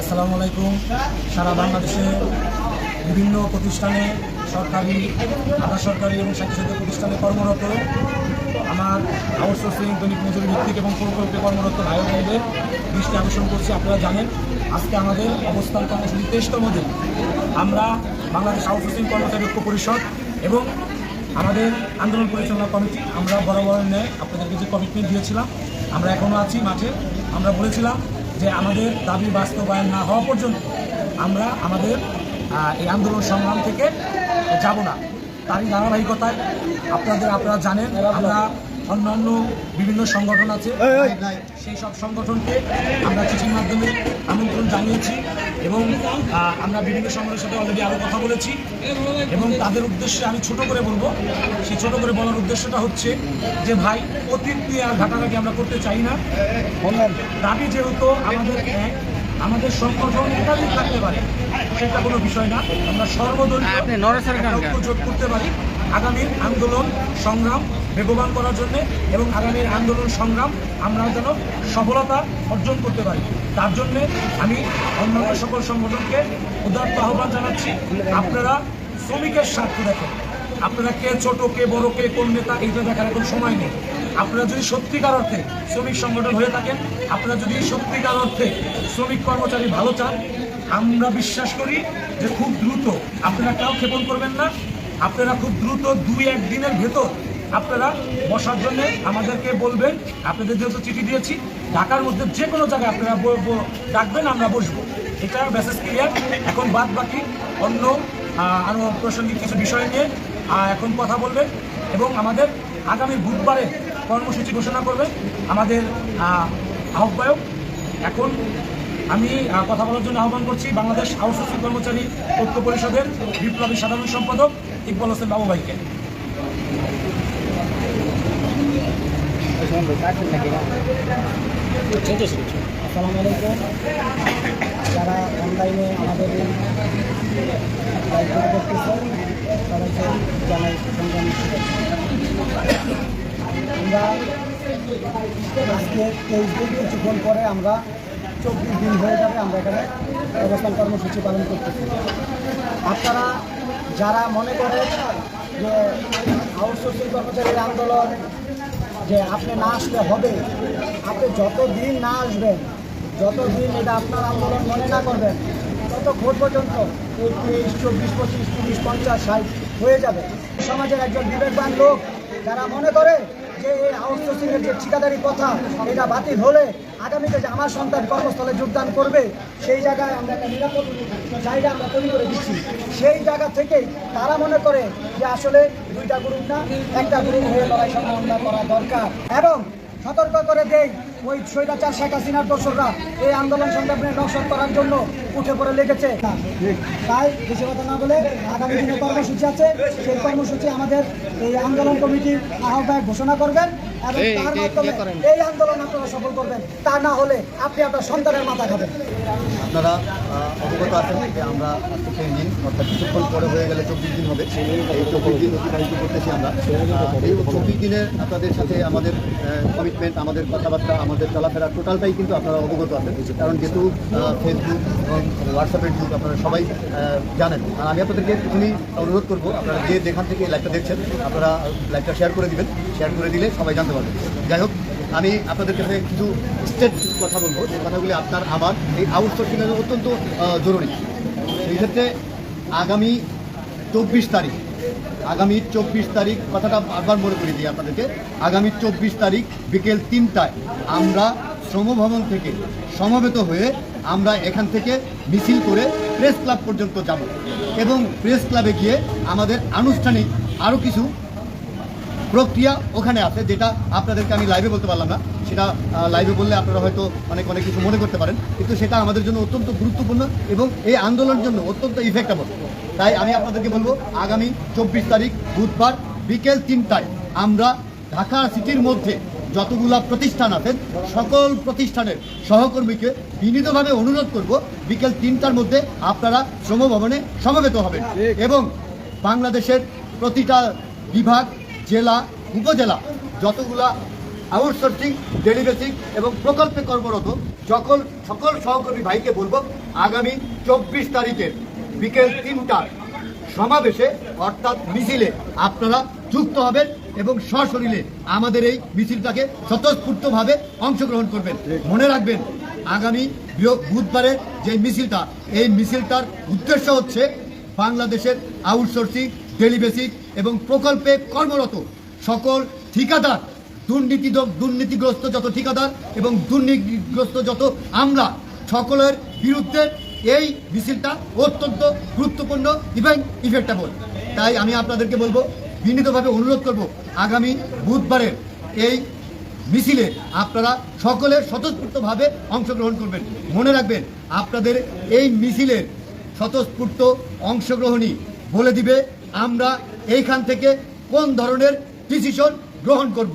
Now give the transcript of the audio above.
আসসালামু আলাইকুম। সারা বাংলাদেশে বিভিন্ন প্রতিষ্ঠানে সরকারি আধা সরকারি এবং স্বায়ত্তশাসিত প্রতিষ্ঠানে কর্মরত আমার আউটসোর্সিং, দৈনিক মজুরি ভিত্তিক এবং প্রকল্পে কর্মরত ভাই বোনদের দৃষ্টি আকর্ষণ করছি, আপনারা জানেন। আজকে আমাদের অবস্থান কর্মসূচি তেইশতম দিন। আমরা বাংলাদেশ আউটসোর্সিং কর্মচারী ঐক্য পরিষদ এবং আমাদের আন্দোলন পরিচালনা কমিটি, আমরা বরাবর ন্যায় আপনাদেরকে যে কমিটমেন্ট দিয়েছিলাম, আমরা এখনও আছি মাঠে। আমরা বলেছিলাম যে আমাদের দাবি বাস্তবায়ন না হওয়া পর্যন্ত আমরা আমাদের এই আন্দোলন সংগ্রাম থেকে যাব না। তারই ধারাবাহিকতায় আপনাদের আপনারা জানেন আমরা অন্যান্য বিভিন্ন সংগঠন আছে। সেই সব সংগঠনকে আমরা চিঠির মাধ্যমে জানিয়েছি এবং আমরা বিভিন্ন সংগঠনের সাথে অলরেডি আরও কথা বলেছি এবং তাদের উদ্দেশ্যে আমি ছোট করে বলব সেই ছোট করে বলার উদ্দেশ্যটা হচ্ছে যে ভাই অতীত নিয়ে আর ঘাটাঘাটি আমরা করতে চাই না। দাবি যেহেতু আমাদের এক আমাদের সংগঠন একাধিক থাকতে পারে সেটা কোনো বিষয় না। আমরা সর্বদলীয় জোট করতে পারি। আগামীর আন্দোলন, সংগ্রাম বেগবান করার জন্য এবং আগামীর আন্দোলন, সংগ্রাম আমরা যেন সফলতা অর্জন করতে পারি। তার জন্যে আমি অন্যান্য সকল সংগঠনকে উদাত্ত আহ্বান জানাচ্ছি। আপনারা শ্রমিকের স্বার্থ দেখেন। আপনারা কে ছোট, কে বড়, কে কোন নেতা, এইটা দেখার এখন সময় নেই। আপনারা যদি সত্যিকার অর্থে শ্রমিক সংগঠন হয়ে থাকেন, আপনারা যদি সত্যিকার অর্থে শ্রমিক কর্মচারী ভালো চান, আমরা বিশ্বাস করি যে খুব দ্রুত আপনারা কাউ ক্ষেপণ করবেন না। আপনারা খুব দ্রুত দুই এক দিনের ভেতর আপনারা বসার জন্য আমাদেরকে বলবেন। আপনাদের যেহেতু চিঠি দিয়েছি ঢাকার মধ্যে যে কোনো জায়গায় আপনারা ডাকবেন আমরা বসবো। এটা মেসেজ ক্লিয়ার এখন বাদ বাকি অন্য আরও প্রাসঙ্গিক কিছু বিষয় নিয়ে এখন কথা বলবেন এবং আমাদের আগামী বুধবারে কর্মসূচি ঘোষণা করবেন আমাদের আহ, আহ্বায়ক। এখন আমি কথা বলার জন্য আহ্বান করছি বাংলাদেশ আউটসোর্সিং কর্মচারী ঐক্য পরিষদের বিপ্লবী সাধারণ সম্পাদক ইকবাল হোসেন বাবু ভাইকে। আলাইকুম যারা অনলাইনে আমাদের তাদেরকে জানাই আমরা আজকে তেইশ দিন কিছুক্ষণ পরে আমরা চব্বিশ দিন হয়ে যাবে আমরা এখানে অবস্থান কর্মসূচি পালন করতেছি। আপনারা যারা মনে করেন যে আউটসোর্সিং কর্মচারীর আন্দোলন, যে আপনি না আসলে হবে, আপনি যত দিন না আসবেন যত দিন এটা আপনার আন্দোলন মনে না করবেন, তত ভোট পর্যন্ত তেইশ চব্বিশ, পঁচিশ, তিরিশ, পঞ্চাশ, ষাট হয়ে যাবে। সমাজের একজন বিবেকবান লোক, যারা মনে করে যে এই আউটসোর্সিংয়ের যে ঠিকাদারি কথা, এটা বাতিল হলে আগামীতে আমার সন্তান কর্মস্থলে যোগদান করবে, সেই জায়গায় আমরা একটা নিরাপদ জায়গা আমরা তৈরি করে দিচ্ছি। সেই জায়গা থেকে তারা মনে করে যে আসলে দুইটা গ্রুপ না, একটা গ্রুপ হয়ে লড়াই সংগ্রাম করা দরকার। এবং সতর্ক করে দেই ওই স্বৈরাচার শেখ হাসিনার দোসররা, এই আন্দোলন সংগ্রামে নকশাদ করার জন্য উঠে পড়ে লেগেছে। তাই বেশি কথা না বলে আগামী দিনে কর্মসূচি আছে, সেই কর্মসূচি আমাদের এই আন্দোলন কমিটির আহ্বায়ক ঘোষণা করবেন। এবং তার মাধ্যমে এই আন্দোলন আপনারা সফল করবেন। তা না হলে আপনি আপনার সন্তানের মাথা খাবেন। আপনারা আহ, অবগত আছেন যে আমরা আজকে দিন অর্থাৎ কিছুক্ষণ পরে হয়ে গেলে চব্বিশ দিন হবে। এই চব্বিশ দিন অতিবাহিত করতেছি আমরা। এই চব্বিশ দিনে আপনাদের সাথে আমাদের কমিটমেন্ট আমাদের কথাবার্তা, আমাদের চলাফেরা টোটালটাই কিন্তু আপনারা অবগত আছেন। কারণ যেহেতু ফেসবুক এবং হোয়াটসঅ্যাপের যুগ আপনারা সবাই জানেন। আর আমি আপনাদেরকে প্রথমেই অনুরোধ করব, আপনারা যে যেখান থেকে এই লাইভটা দেখছেন, আপনারা লাইভটা শেয়ার করে দিবেন। শেয়ার করে দিলে সবাই জানতে পারবেন যাই হোক, আমি আপনাদের কাছে কিছু স্টেট কথা বলব। যে কথাগুলি আপনার, আমার, এই আউটসোর্সিংয়ের অত্যন্ত জরুরি। সেই ক্ষেত্রে আগামী চব্বিশ তারিখ আগামী চব্বিশ তারিখ, কথাটা আবার মনে করে দিই আপনাদেরকে, আগামী চব্বিশ তারিখ বিকেল তিনটায় আমরা শ্রমভবন থেকে সমবেত হয়ে আমরা এখান থেকে মিছিল করে প্রেস ক্লাব পর্যন্ত যাব এবং প্রেস ক্লাবে গিয়ে আমাদের আনুষ্ঠানিক আরও কিছু প্রক্রিয়া ওখানে আছে যেটা আপনাদেরকে আমি লাইভে বলতে পারলাম না। সেটা লাইভে বললে আপনারা হয়তো অনেক অনেক কিছু মনে করতে পারেন। কিন্তু সেটা আমাদের জন্য অত্যন্ত গুরুত্বপূর্ণ এবং এই আন্দোলনের জন্য অত্যন্ত ইফেক্টেবল তাই আমি আপনাদেরকে বলব, আগামী চব্বিশ তারিখ বুধবার বিকেল তিনটায় আমরা ঢাকা সিটির মধ্যে যতগুলা প্রতিষ্ঠান আছেন, সকল প্রতিষ্ঠানের সহকর্মীকে বিনীতভাবে অনুরোধ করব, বিকেল তিনটার মধ্যে আপনারা শ্রমভবনে সমবেত হবেন। এবং বাংলাদেশের প্রতিটা বিভাগ, জেলা, উপজেলা যতগুলা আউটসোর্সিং, ডেলিগেসিং এবং প্রকল্পে কর্মরত সকল সকল সহকর্মী ভাইকে বলব, আগামী চব্বিশ তারিখের বিকেল তিনটার সমাবেশে, অর্থাৎ মিছিলে, আপনারা যুক্ত হবেন এবং সশরীরে আমাদের এই মিছিলটাকে স্বতঃস্ফূর্তভাবে অংশগ্রহণ করবেন। মনে রাখবেন, আগামী বুধবারের যে মিছিলটা, এই মিছিলটার উদ্দেশ্য হচ্ছে বাংলাদেশের আউটসোর্সিং ডেলি বেসিক এবং প্রকল্পে কর্মরত সকল ঠিকাদার দুর্নীতি দুর্নীতিগ্রস্ত যত ঠিকাদার এবং দুর্নীতিগ্রস্ত যত আমরা, সকলের বিরুদ্ধে এই মিছিলটা অত্যন্ত গুরুত্বপূর্ণ এবং ইফেক্টেবল তাই আমি আপনাদেরকে বলব, বিনীতভাবে অনুরোধ করব, আগামী বুধবারের এই মিছিলে আপনারা সকলে স্বতঃস্ফূর্তভাবে অংশগ্রহণ করবেন। মনে রাখবেন, আপনাদের এই মিছিলের স্বতঃস্ফূর্ত অংশগ্রহণই বলে দিবে আমরা এইখান থেকে কোন ধরনের ডিসিশন গ্রহণ করব।